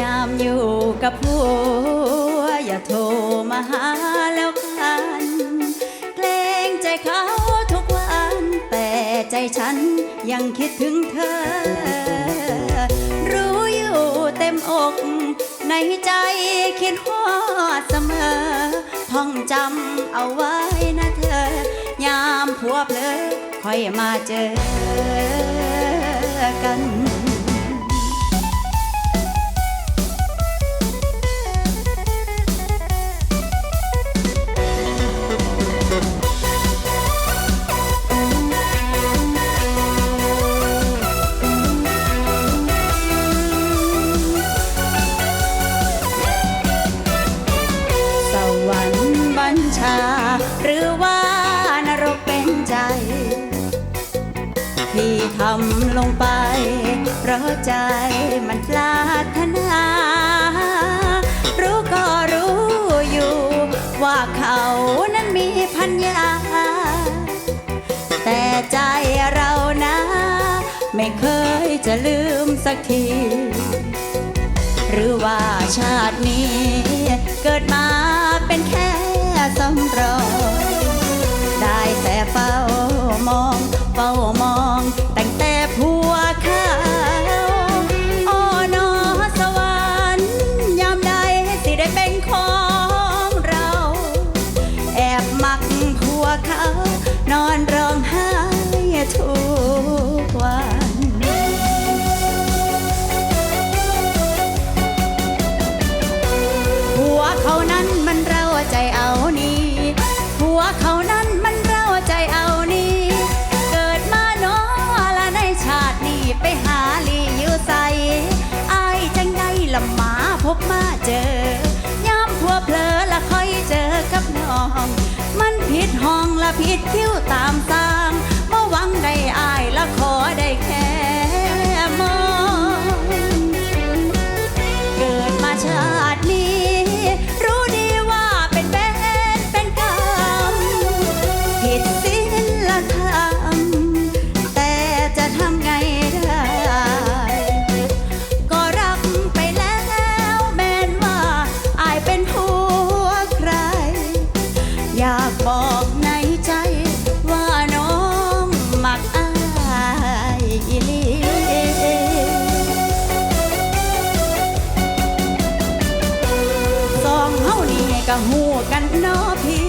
ยามอยู่กับผัวอย่าโทรมาหาแล้วกันเกรงใจเขาทุกวัน แต่ใจฉันยังคิดถึงเธอ รู้อยู่เต็มอก ในใจคิดฮอดเสมอ ท่องจำเอาไว้นะเธอ ยามผัวเพลอค่อยมาเจอกัน ชา หรือว่านรกเป็นใจ ที่ทำลงไป เพราะใจมันปรารถนา รู้ก็รู้อยู่ ว่าเขานั้นมีพัญญา แต่ใจเรานะ ไม่เคยจะลืมสักทีหรือว่าชาตินี้เกิดมา สำรองได้แต่เฝ้ามองเฝ้ามองตั้งแต่ผัวเขาโอ้นอสวรรค์ยามใดสิได้เป็นของเรา แอบมักผัวเขานอนร้องไห้ทุก บมาเจอย่ำพัวเพลอละค่อยเจอกับน้อง มันผิดห้องละผิดคิ้วตามสร้างบ่หวังได้อายละขอได้แค่ อยากบอกในใจว่าน้องมักอายอีลี สองเฮานี่ก็หูกันเนาะพี่